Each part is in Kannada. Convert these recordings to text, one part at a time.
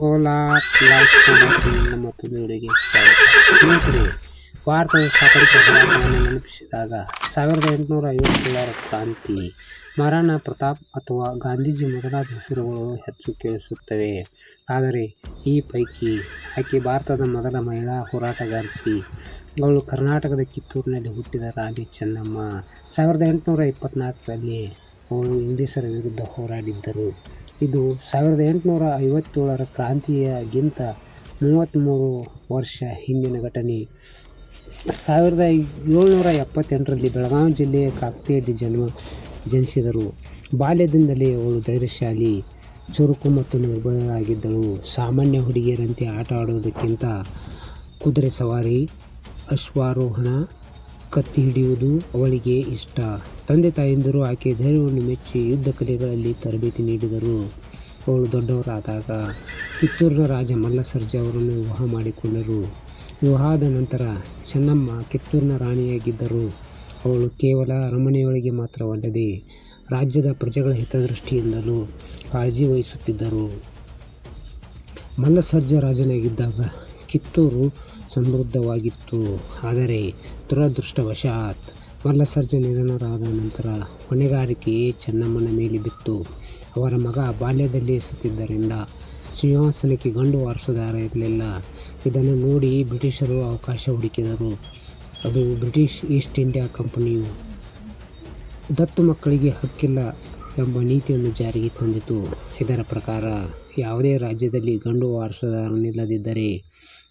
ಓಲಾ ಮತ್ತೊಂದು ವಿಡಿಯೋಗೆ ಭಾರತದ ಸ್ಥಾಪನೆ ನೆನಪಿಸಿದಾಗ ಸಾವಿರದ ಎಂಟುನೂರ ಐವತ್ತೇಳರ ಕ್ರಾಂತಿ ಮಹಾರಾಣಾ ಪ್ರತಾಪ್ ಅಥವಾ ಗಾಂಧೀಜಿ ಮೊದಲಾದ ಹೆಸರುಗಳು ಹೆಚ್ಚು ಕೇಳಿಸುತ್ತವೆ. ಆದರೆ, ಈ ಪೈಕಿ ಆಕೆ ಭಾರತದ ಮೊದಲ ಮಹಿಳಾ ಹೋರಾಟಗಾರ್ತಿ. ಅವಳು ಕರ್ನಾಟಕದ ಕಿತ್ತೂರಿನಲ್ಲಿ ಹುಟ್ಟಿದ ರಾಣಿ ಚೆನ್ನಮ್ಮ. ಸಾವಿರದ ಎಂಟುನೂರ ಇಪ್ಪತ್ತ್ನಾಲ್ಕರಲ್ಲಿ ಅವಳು ಇಂಗ್ಲೀಷರ ವಿರುದ್ಧ ಹೋರಾಡಿದ್ದರು. ಇದು ಸಾವಿರದ ಎಂಟುನೂರ ಐವತ್ತೇಳರ ಕ್ರಾಂತಿಯಗಿಂತ ಮೂವತ್ತ್ಮೂರು ವರ್ಷ ಹಿಂದಿನ ಘಟನೆ. ಸಾವಿರದ ಏಳ್ನೂರ ಎಪ್ಪತ್ತೆಂಟರಲ್ಲಿ ಬೆಳಗಾವಿ ಜಿಲ್ಲೆಯ ಕಾಕತಿಯಲ್ಲಿ ಜನ್ಮ ಜನಿಸಿದರು. ಬಾಲ್ಯದಿಂದಲೇ ಅವಳು ಧೈರ್ಯಶಾಲಿ, ಚುರುಕು ಮತ್ತು ನಿರ್ಭಯರಾಗಿದ್ದಳು ಸಾಮಾನ್ಯ ಹುಡುಗಿಯರಂತೆ ಆಟ ಆಡೋದಕ್ಕಿಂತ ಕುದುರೆ ಸವಾರಿ, ಅಶ್ವಾರೋಹಣ ಕತ್ತಿ ಹಿಡಿಯುವುದು ಅವಳಿಗೆ ಇಷ್ಟ. ತಂದೆ ತಾಯಂದಿರು ಆಕೆ ಧೈರ್ಯವನ್ನು ಮೆಚ್ಚಿ ಯುದ್ಧ ಕಲೆಗಳಲ್ಲಿ ತರಬೇತಿ ನೀಡಿದರು. ಅವಳು ದೊಡ್ಡವರಾದಾಗ ಕಿತ್ತೂರಿನ ರಾಜ ಮಲ್ಲಸರ್ಜ ಅವರನ್ನು ವಿವಾಹ ಮಾಡಿಕೊಂಡರು. ವಿವಾಹದ ನಂತರ ಚೆನ್ನಮ್ಮ ಕಿತ್ತೂರಿನ ರಾಣಿಯಾಗಿದ್ದರು. ಅವಳು ಕೇವಲ ಅರಮನೆಯೊಳಗೆ ಮಾತ್ರವಲ್ಲದೆ ರಾಜ್ಯದ ಪ್ರಜೆಗಳ ಹಿತದೃಷ್ಟಿಯಿಂದಲೂ ಕಾಳಜಿ ವಹಿಸುತ್ತಿದ್ದರು. ಮಲ್ಲಸರ್ಜ ರಾಜನಾಗಿದ್ದಾಗ ಕಿತ್ತೂರು ಸಮೃದ್ಧವಾಗಿತ್ತು. ಆದರೆ ದುರದೃಷ್ಟವಶಾತ್ ಮಲ್ಲಸರ್ಜ ನಿಧನರಾದ ನಂತರ ಹೊಣೆಗಾರಿಕೆ ಚೆನ್ನಮ್ಮನ ಮೇಲೆ ಬಿತ್ತು. ಅವರ ಮಗ ಬಾಲ್ಯದಲ್ಲಿ ಎಸುತ್ತಿದ್ದರಿಂದ ಸಿಂಹಾಸನಕ್ಕೆ ಗಂಡು ವಾರಸುದಾರ ಇರಲಿಲ್ಲ ಇದನ್ನು ನೋಡಿ ಬ್ರಿಟಿಷರು ಅವಕಾಶ ಹುಡುಕಿದರು. ಅದು ಬ್ರಿಟಿಷ್ ಈಸ್ಟ್ ಇಂಡಿಯಾ ಕಂಪನಿಯು ದತ್ತು ಮಕ್ಕಳಿಗೆ ಹಕ್ಕಿಲ್ಲ ಎಂಬ ನೀತಿಯನ್ನು ಜಾರಿಗೆ ತಂದಿತು. ಇದರ ಪ್ರಕಾರ ಯಾವುದೇ ರಾಜ್ಯದಲ್ಲಿ ಗಂಡು ವಾರಸುದಾರನಿಲ್ಲದಿದ್ದರೆ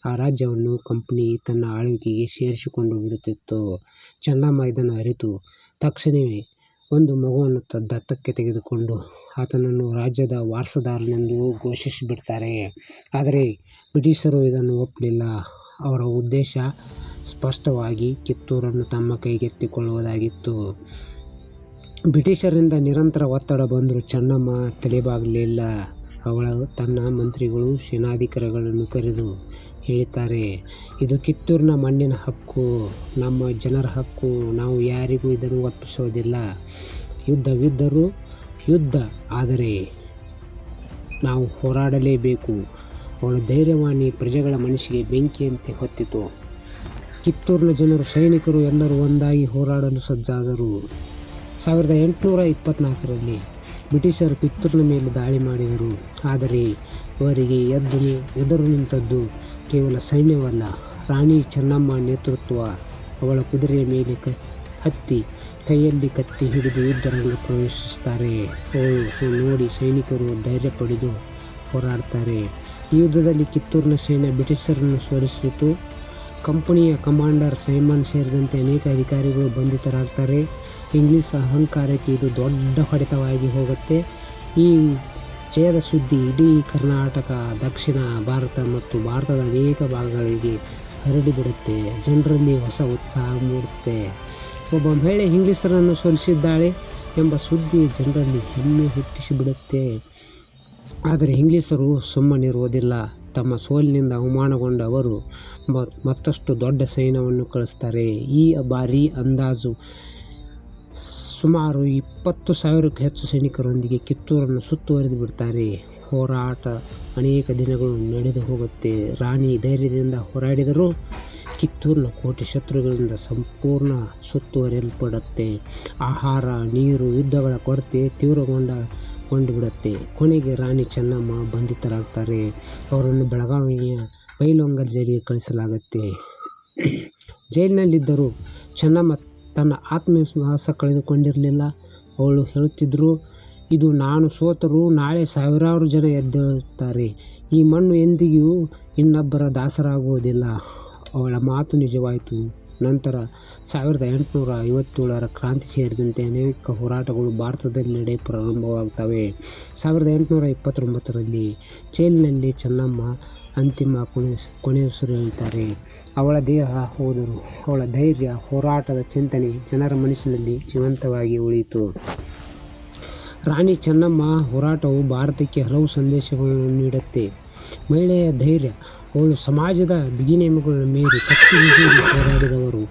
ಆ ರಾಜ್ಯವನ್ನು ಕಂಪ್ನಿ ತನ್ನ ಆಳ್ವಿಕೆಗೆ ಸೇರಿಸಿಕೊಂಡು ಬಿಡುತ್ತಿತ್ತು. ಚೆನ್ನಮ್ಮ ಇದನ್ನು ಅರಿತು ತಕ್ಷಣವೇ ಒಂದು ಮಗುವನ್ನು ತ ದತ್ತಕ್ಕೆ ತೆಗೆದುಕೊಂಡು ಆತನನ್ನು ರಾಜ್ಯದ ವಾರಸುದಾರನೆಂದು ಘೋಷಿಸಿಬಿಡ್ತಾರೆ. ಆದರೆ ಬ್ರಿಟಿಷರು ಇದನ್ನು ಒಪ್ಪಲಿಲ್ಲ. ಅವರ ಉದ್ದೇಶ ಸ್ಪಷ್ಟವಾಗಿ ಕಿತ್ತೂರನ್ನು ತಮ್ಮ ಕೈಗೆತ್ತಿಕೊಳ್ಳುವುದಾಗಿತ್ತು ಬ್ರಿಟಿಷರಿಂದ ನಿರಂತರ ಒತ್ತಡ ಬಂದರೂ ಚೆನ್ನಮ್ಮ ತಲೆಬಾಗಲಿಲ್ಲ. ಅವಳು ತನ್ನ ಮಂತ್ರಿಗಳು, ಸೇನಾಧಿಕಾರಿಗಳನ್ನು ಕರೆದು ಹೇಳುತ್ತಾರೆ ಇದು ಕಿತ್ತೂರಿನ ಮಣ್ಣಿನ ಹಕ್ಕು. ನಮ್ಮ ಜನರ ಹಕ್ಕು. ನಾವು ಯಾರಿಗೂ ಇದನ್ನು ಒಪ್ಪಿಸೋದಿಲ್ಲ. ಯುದ್ಧವಿದ್ದರೂ ಯುದ್ಧ. ಆದರೆ ನಾವು ಹೋರಾಡಲೇಬೇಕು. ಅವಳ ಧೈರ್ಯವಾಣಿ ಪ್ರಜೆಗಳ ಮನಸ್ಸಿಗೆ ಬೆಂಕಿಯಂತೆ ಹೊತ್ತಿತು. ಕಿತ್ತೂರಿನ ಜನರು, ಸೈನಿಕರು ಎಲ್ಲರೂ ಒಂದಾಗಿ ಹೋರಾಡಲು ಸಜ್ಜಾದರು. ಸಾವಿರದ ಎಂಟುನೂರ ಇಪ್ಪತ್ತ್ನಾಲ್ಕರಲ್ಲಿ ಬ್ರಿಟಿಷರು ಕಿತ್ತೂರಿನ ಮೇಲೆ ದಾಳಿ ಮಾಡಿದರು. ಆದರೆ ಅವರಿಗೆ ಎದ್ದು ಎದುರು ನಿಂತದ್ದು ಕೇವಲ ಸೈನ್ಯವಲ್ಲ. ರಾಣಿ ಚೆನ್ನಮ್ಮ ನೇತೃತ್ವ ಅವಳ ಕುದುರೆಯ ಮೇಲೆ ಕ, ಹತ್ತಿ, ಕೈಯಲ್ಲಿ ಕತ್ತಿ ಹಿಡಿದು ಯುದ್ಧರನ್ನು ಪ್ರವೇಶಿಸುತ್ತಾರೆ. ಸೊ ನೋಡಿ ಸೈನಿಕರು ಧೈರ್ಯ ಪಡೆದು ಹೋರಾಡ್ತಾರೆ ಈ ಯುದ್ಧದಲ್ಲಿ ಕಿತ್ತೂರಿನ ಸೈನ್ಯ ಬ್ರಿಟಿಷರನ್ನು ಸೋಲಿಸಿತು. ಕಂಪನಿಯ ಕಮಾಂಡರ್ ಸೈಮನ್ ಸೇರಿದಂತೆ ಅನೇಕ ಅಧಿಕಾರಿಗಳು ಬಂಧಿತರಾಗ್ತಾರೆ ಇಂಗ್ಲಿಷ್ ಅಹಂಕಾರಕ್ಕೆ ಇದು ದೊಡ್ಡ ಹೊಡೆತವಾಗಿ ಹೋಗುತ್ತೆ. ಈ ಚೇರ ಸುದ್ದಿ ಇಡೀ ಕರ್ನಾಟಕ, ದಕ್ಷಿಣ ಭಾರತ ಮತ್ತು ಭಾರತದ ಅನೇಕ ಭಾಗಗಳಿಗೆ ಹರಡಿಬಿಡುತ್ತೆ ಜನರಲ್ಲಿ ಹೊಸ ಉತ್ಸಾಹ ಮೂಡುತ್ತೆ. ಒಬ್ಬ ಮಹಿಳೆ ಇಂಗ್ಲೀಷರನ್ನು ಸೋಲಿಸಿದ್ದಾಳೆ ಎಂಬ ಸುದ್ದಿ ಜನರಲ್ಲಿ ಹೆಮ್ಮೆ ಹುಟ್ಟಿಸಿಬಿಡುತ್ತೆ ಆದರೆ ಇಂಗ್ಲೀಷರು ಸುಮ್ಮನಿರುವುದಿಲ್ಲ. ತಮ್ಮ ಸೋಲಿನಿಂದ ಅವಮಾನಗೊಂಡ ಅವರು ಮತ್ತಷ್ಟು ದೊಡ್ಡ ಸೈನ್ಯವನ್ನು ಕಳಿಸ್ತಾರೆ. ಈ ಬಾರಿ ಅಂದಾಜು ಸುಮಾರು ಇಪ್ಪತ್ತು ಸಾವಿರಕ್ಕೂ ಹೆಚ್ಚು ಸೈನಿಕರೊಂದಿಗೆ ಕಿತ್ತೂರನ್ನು ಸುತ್ತುವರಿದು ಬಿಡ್ತಾರೆ. ಹೋರಾಟ ಅನೇಕ ದಿನಗಳು ನಡೆದು ಹೋಗುತ್ತೆ. ರಾಣಿ ಧೈರ್ಯದಿಂದ ಹೋರಾಡಿದರೂ ಕಿತ್ತೂರಿನ ಕೋಟೆ ಶತ್ರುಗಳಿಂದ ಸಂಪೂರ್ಣ ಸುತ್ತುವರಿಯಲ್ಪಡುತ್ತೆ. ಆಹಾರ, ನೀರು, ಯುದ್ಧಗಳ ಕೊರತೆ ತೀವ್ರಗೊಂಡ ಕೊಂಡು ಬಿಡುತ್ತೆ. ಕೊನೆಗೆ ರಾಣಿ ಚೆನ್ನಮ್ಮ ಬಂಧಿತರಾಗ್ತಾರೆ. ಅವರನ್ನು ಬೆಳಗಾವಿಯ ಬೈಲೊಂಗಲ್ ಜೈಲಿಗೆ ಕಳಿಸಲಾಗುತ್ತೆ. ಜೈಲಿನಲ್ಲಿದ್ದರೂ ಚೆನ್ನಮ್ಮ ತನ್ನ ಆತ್ಮವಿಶ್ವಾಸ ಕಳೆದುಕೊಂಡಿರಲಿಲ್ಲ. ಅವಳು ಹೇಳುತ್ತಿದ್ದರು, ಇದು ನಾನು ಸೋತರೂ ನಾಳೆ ಸಾವಿರಾರು ಜನ ಎದ್ದೇಳುತ್ತಾರೆ. ಈ ಮಣ್ಣು ಎಂದಿಗೂ ಇನ್ನೊಬ್ಬರ ದಾಸರಾಗುವುದಿಲ್ಲ. ಅವಳ ಮಾತು ನಿಜವಾಯಿತು. ನಂತರ ಸಾವಿರದ ಎಂಟುನೂರ ಐವತ್ತೇಳರ ಕ್ರಾಂತಿ ಸೇರಿದಂತೆ ಅನೇಕ ಹೋರಾಟಗಳು ಭಾರತದಲ್ಲಿ ನಡೆ ಪ್ರಾರಂಭವಾಗ್ತವೆ. ಸಾವಿರದ ಎಂಟುನೂರ ಇಪ್ಪತ್ತೊಂಬತ್ತರಲ್ಲಿ ಜೈಲಿನಲ್ಲಿ ಚೆನ್ನಮ್ಮ ಅಂತಿಮ ಕೊನೆ ಕೊನೆಯುಸಿರು ಹೇಳ್ತಾರೆ ಅವಳ ದೇಹ ಹೋದರು ಅವಳ ಧೈರ್ಯ, ಹೋರಾಟದ ಚಿಂತನೆ ಜನರ ಮನಸ್ಸಿನಲ್ಲಿ ಜೀವಂತವಾಗಿ ಉಳಿಯಿತು. ರಾಣಿ ಚೆನ್ನಮ್ಮ ಹೋರಾಟವು ಭಾರತಕ್ಕೆ ಹಲವು ಸಂದೇಶಗಳನ್ನು ನೀಡುತ್ತೆ. ಮಹಿಳೆಯ ಧೈರ್ಯ ಅವಳು ಸಮಾಜದ ಬಿಗಿನಿಯಮಗಳ ಮೀರಿ ಕತ್ತಿ ಹೋರಾಡಿದವರು.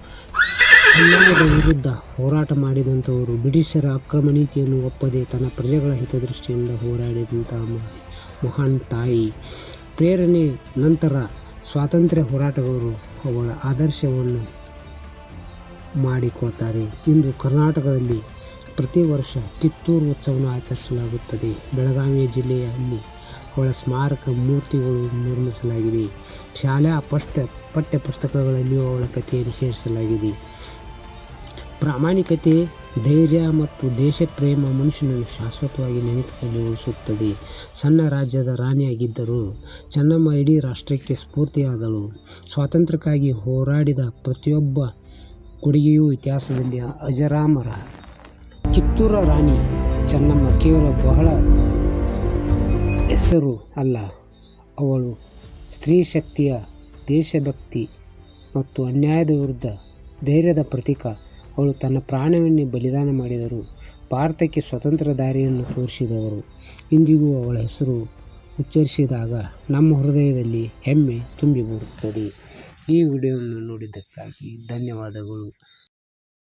ಅನ್ಯಾಯದ ವಿರುದ್ಧ ಹೋರಾಟ ಮಾಡಿದಂಥವರು ಬ್ರಿಟಿಷರ ಅಕ್ರಮ ನೀತಿಯನ್ನು ಒಪ್ಪದೆ ತನ್ನ ಪ್ರಜೆಗಳ ಹಿತದೃಷ್ಟಿಯಿಂದ ಹೋರಾಡಿದಂಥ ಮಹಾನ್ ತಾಯಿ. ಪ್ರೇರಣೆ, ನಂತರ ಸ್ವಾತಂತ್ರ್ಯ ಹೋರಾಟಗಾರರು ಅವಳ ಆದರ್ಶವನ್ನು ಮಾಡಿಕೊಳ್ತಾರೆ. ಇಂದು ಕರ್ನಾಟಕದಲ್ಲಿ ಪ್ರತಿ ವರ್ಷ ಕಿತ್ತೂರು ಉತ್ಸವವನ್ನು ಆಚರಿಸಲಾಗುತ್ತದೆ. ಬೆಳಗಾವಿ ಜಿಲ್ಲೆಯಲ್ಲಿ ಅವಳ ಸ್ಮಾರಕ ಮೂರ್ತಿಗಳು ನಿರ್ಮಿಸಲಾಗಿದೆ. ಶಾಲಾ ಪಠ್ಯ ಪಠ್ಯ ಪುಸ್ತಕಗಳಲ್ಲಿಯೂ ಅವಳ ಕಥೆಯನ್ನು ಸೇರಿಸಲಾಗಿದೆ. ಪ್ರಾಮಾಣಿಕತೆ, ಧೈರ್ಯ ಮತ್ತು ದೇಶಪ್ರೇಮ ಮನುಷ್ಯನನ್ನು ಶಾಶ್ವತವಾಗಿ ನೆನಪಿನಲ್ಲಿ ಉಳಿಸುತ್ತದೆ ಸಣ್ಣ ರಾಜ್ಯದ ರಾಣಿಯಾಗಿದ್ದರು. ಚೆನ್ನಮ್ಮ ಇಡೀ ರಾಷ್ಟ್ರಕ್ಕೆ ಸ್ಫೂರ್ತಿಯಾದಳು. ಸ್ವಾತಂತ್ರ್ಯಕ್ಕಾಗಿ ಹೋರಾಡಿದ ಪ್ರತಿಯೊಬ್ಬ ಕೊಡುಗೆಯೂ ಇತಿಹಾಸದಲ್ಲಿ ಅಜರಾಮರ. ಕಿತ್ತೂರ ರಾಣಿ ಚೆನ್ನಮ್ಮ ಕೇವಲ ಬಹಳ ಹೆಸರು ಅಲ್ಲ. ಅವಳು ಸ್ತ್ರೀ ಶಕ್ತಿಯ ದೇಶಭಕ್ತಿ ಮತ್ತು ಅನ್ಯಾಯದ ವಿರುದ್ಧ ಧೈರ್ಯದ ಪ್ರತೀಕ. ಅವಳು ತನ್ನ ಪ್ರಾಣವನ್ನೇ ಬಲಿದಾನ ಮಾಡಿದರು ಭಾರತಕ್ಕೆ ಸ್ವತಂತ್ರ ದಾರಿಯನ್ನು ತೋರಿಸಿದವರು. ಇಂದಿಗೂ ಅವಳ ಹೆಸರು ಉಚ್ಚರಿಸಿದಾಗ ನಮ್ಮ ಹೃದಯದಲ್ಲಿ ಹೆಮ್ಮೆ ತುಂಬಿ ಬರುತ್ತದೆ. ಈ ವಿಡಿಯೋವನ್ನು ನೋಡಿದ್ದಕ್ಕಾಗಿ ಧನ್ಯವಾದಗಳು.